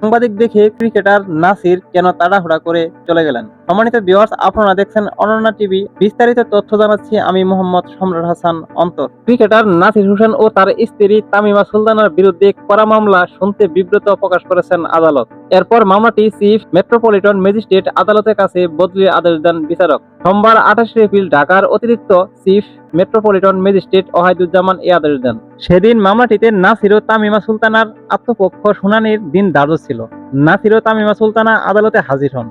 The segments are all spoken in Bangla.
সাংবাদিক দেখে ক্রিকেটার নাসির কেন তাড়াহুড়া করে চলে গেলেন? সম্মানিত আপনারা দেখছেন অনন্যা টিভি। বিস্তারিত তথ্য জানাচ্ছি আমি মোহাম্মদ সম্রাট হাসান অন্তর। ক্রিকেটার নাসির হোসেন ও তার স্ত্রী তামিমা সুলতানার বিরুদ্ধে করা মামলা শুনতে বিব্রত প্রকাশ করেছেন আদালত। এরপর মামলাটি চিফ মেট্রোপলিটন ম্যাজিস্ট্রেট আদালতের কাছে বদলির আদেশ দেন বিচারক। সোমবার আঠাশে এপ্রিল ঢাকার অতিরিক্ত চিফ মেট্রোপলিটন ম্যাজিস্ট্রেট ওহাইদুজ্জামান এই আদেশ দেন। সেদিন মামলাটিতে নাসির ও তামিমা সুলতানার আত্মপক্ষ শুনানির দিন ধার্য ছিল। নাসির ও তামিমা সুলতানা আদালতে হাজির হন।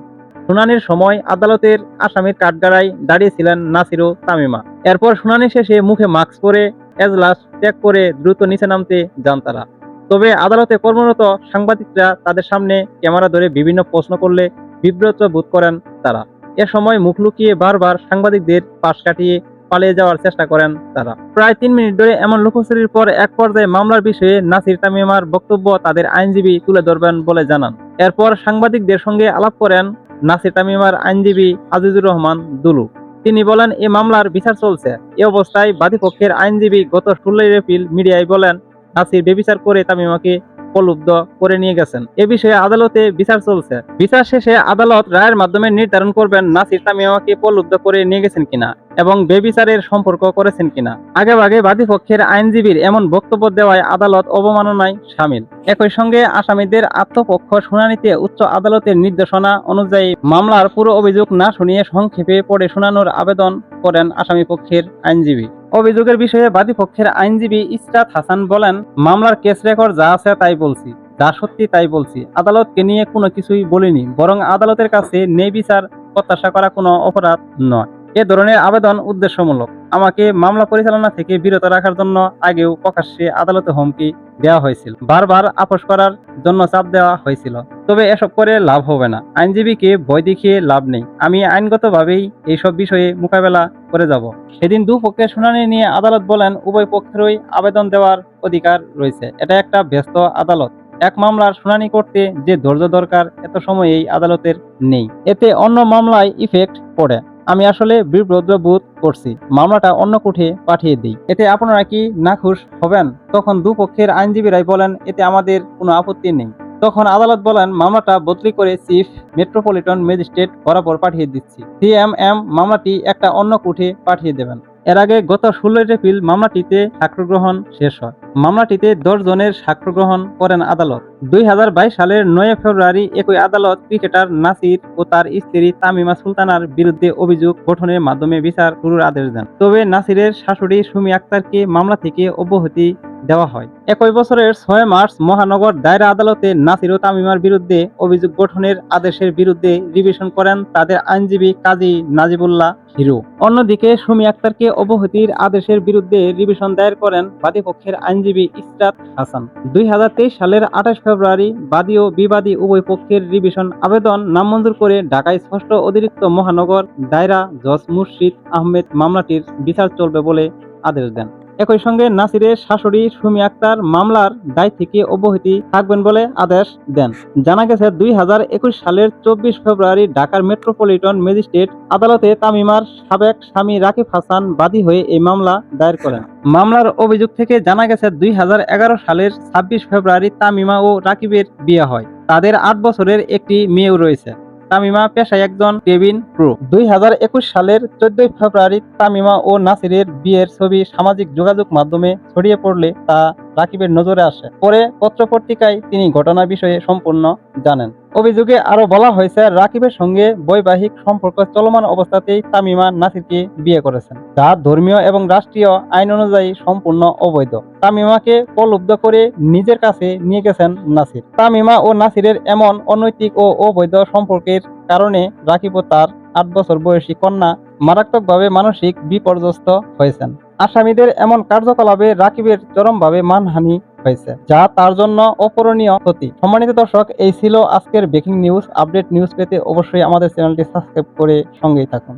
শুনানির সময় আদালতের আসামির কাঠগড়ায় দাঁড়িয়েছিলেন নাসির ও তামিমা। এরপর শুনানি শেষে মুখে মাস্ক পরে এজলাস ত্যাগ করে দ্রুত নিচে নামতে যান তারা। তবে আদালতে কর্মরত সাংবাদিকরা তাদের সামনে ক্যামেরা ধরে বিভিন্ন প্রশ্ন করলে বিব্রত বোধ করেন তারা। এ সময় মুখ লুকিয়ে বারবার সাংবাদিকদের পাশ কাটিয়ে পালিয়ে যাওয়ার চেষ্টা করেন তারা। প্রায় তিন মিনিট ধরে এমন লুকোচুরির পর এক পর্যায়ে মামলার বিষয়ে নাসির তামিমার বক্তব্য তাদের আইনজীবী তুলে ধরবেন বলে জানান। এরপর সাংবাদিকদের সঙ্গে আলাপ করেন নাসির তামিমার আইনজীবী আজিজুর রহমান দুলু। তিনি বলেন, এ মামলার বিচার চলছে। এ অবস্থায় বাদীপক্ষের আইনজীবী গত ষোলোই এপ্রিল মিডিয়ায় বলেন, নাসির বেবিচার করে তামিমাকে প্রলুব্ধ করে নিয়ে গেছেন। এ বিষয়ে আদালতে বিচার চলছে। বিচার শেষে আদালত রায়ের মাধ্যমে নির্ধারণ করবেন নাসির তামিমাকে প্রলুব্ধ করে নিয়ে গেছেন কিনা এবং বেবিচারের সম্পর্ক করেছেন কিনা। আগেভাগে বাদীপক্ষের আইনজীবীর এমন বক্তব্য দেওয়ায় আদালত অবমাননায় সামিল। একই সঙ্গে আসামিদের আত্মপক্ষ শুনানিতে উচ্চ আদালতের নির্দেশনা অনুযায়ী মামলার পুরো অভিযোগ না শুনিয়ে সংক্ষেপে পড়ে শোনানোর আবেদন করেন আসামি পক্ষের আইনজীবী। অভিযোগের বিষয়ে বাদীপক্ষের আইনজীবী ইসরাত হাসান বলেন, মামলার কেস রেকর্ড যা আছে তাই বলছি, যা সত্যি তাই বলছি। আদালতকে নিয়ে কোনো কিছুই বলিনি, বরং আদালতের কাছে ন্যায় বিচার, প্রত্যাশা করা কোনো অপরাধ নয়। এ ধরনের আবেদন উদ্দেশ্যমূলক। আমাকে মামলা পরিচালনা থেকে বিরত রাখার জন্য আগেও প্রকাশ্যে আদালতে হুমকি দেওয়া হয়েছিল। বারবার আপোষ করার জন্য চাপ দেওয়া হয়েছিল। তবে এসব করে লাভ হবে না। আইনজীবীকে ভয় দেখিয়ে লাভ নেই। আমি আইনগতভাবেই এইসব বিষয়ে মোকাবেলা করে যাব। সেদিন দুপক্ষের শুনানি নিয়ে আদালত বলেন, উভয় পক্ষেরই আবেদন দেওয়ার অধিকার রয়েছে। এটা একটা ব্যস্ত আদালত। এক মামলার শুনানি করতে যে ধৈর্য দরকার এত সময় এই আদালতের নেই। এতে অন্য মামলায় ইফেক্ট পড়ে। আমি আসলে বিব্রত বোধ করছি। মামলাটা অন্য কোঠে পাঠিয়ে দিই। এতে আপনারা কি নাখুশ হবেন? তখন দুপক্ষের আইনজীবীরাই বলেন, এতে আমাদের কোনো আপত্তি নেই। তখন আদালত বলেন, মামলাটা বদলি করে চিফ মেট্রোপলিটন ম্যাজিস্ট্রেট বরাবর পাঠিয়ে দিচ্ছি। সিএমএম মামলাটি একটা অন্য কোঠে পাঠিয়ে দেবেন। এর আগে গত ষোলোই এপ্রিল মামলাটিতে সাক্ষ্য শেষ হয়। মামলাটিতে দশ জনের সাক্ষ্য গ্রহণ করেন আদালত। দুই হাজার বাইশ সালের নয় ফেব্রুয়ারি একই আদালত ক্রিকেটার নাসির ও তার স্ত্রী তামিমা সুলতানার বিরুদ্ধে অভিযোগ গঠনের মাধ্যমে বিচার শুরুর আদেশ দেন। তবে নাসিরের শাশুড়ি সুমি আক্তারকে মামলা থেকে অব্যাহতি দেওয়া হয়। একই বছরের ছয় মার্চ মহানগর দায়রা আদালতে নাসির ও তামিমার বিরুদ্ধে অভিযোগ গঠনের আদেশের বিরুদ্ধে রিভিশন করেন তাদের আইনজীবী কাজী নাজিবুল্লাহ হিরো। অন্যদিকে সুমি আক্তারকে অব্যাহতির আদেশের বিরুদ্ধে রিভিশন দায়ের করেন বাদীপক্ষের আইনজীবী ইসরাত হাসান। দুই হাজার তেইশ সালের আঠাশ ফেব্রুয়ারি বাদী ও বিবাদী উভয় পক্ষের রিভিশন আবেদন নামঞ্জুর করে ঢাকায় ষষ্ঠ অতিরিক্ত মহানগর দায়রা জজ মুর্শিদ আহমেদ মামলাটির বিচার চলবে বলে আদেশ দেন। একই সঙ্গে নাসিরের শাশুড়ি সুমি আক্তার মামলার দায় থেকে অব্যাহতি থাকবেন বলে আদেশ দেন। জানা গেছে, দুই হাজার একুশ সালের চব্বিশ ফেব্রুয়ারি ঢাকার মেট্রোপলিটন ম্যাজিস্ট্রেট আদালতে তামিমার সাবেক স্বামী রাকিব হাসান বাদী হয়ে এই মামলা দায়ের করেন। মামলার অভিযোগ থেকে জানা গেছে, দুই হাজার এগারো সালের ছাব্বিশ ফেব্রুয়ারি তামিমা ও রাকিবের বিয়ে হয়। তাদের আট বছরের একটি মেয়েও রয়েছে। তামিমা পেশায় একজন কেবিন ক্রু। দুই হাজার একুশ সালের চোদ্দই ফেব্রুয়ারি তামিমা ও নাসিরের বিয়ের ছবি সামাজিক যোগাযোগ মাধ্যমে ছড়িয়ে পড়লে তা রাকিবের নজরে আসে। পরে পত্রপত্রিকায় তিনি ঘটনা বিষয়ে সম্পূর্ণ জানেন। অভিযোগে আরও বলা হয়েছে, রাকিবের সঙ্গে বৈবাহিক সম্পর্ক চলমান অবস্থাতেই তামিমা নাসিরকে বিয়ে করেছেন। যা ধর্মীয় এবং রাষ্ট্রীয় আইন অনুযায়ী সম্পূর্ণ অবৈধ। তামিমাকে প্রলুব্ধ করে নিজের কাছে নিয়ে গেছেন নাসির। তামিমা ও নাসিরের এমন অনৈতিক ও অবৈধ সম্পর্কের কারণে রাকিব ও তার আট বছর বয়সী কন্যা মারাত্মকভাবে মানসিক বিপর্যস্ত হয়েছেন। আসামিদের এমন কার্যকলাপে রাকিবের চরমভাবে মানহানি হয়েছে যা তার জন্য অপূরণীয় ক্ষতি। সম্মানিত দর্শক, এই ছিল আজকের ব্রেকিং নিউজ আপডেট নিউজ পেতে অবশ্যই আমাদের চ্যানেলটি সাবস্ক্রাইব করে সঙ্গেই থাকুন।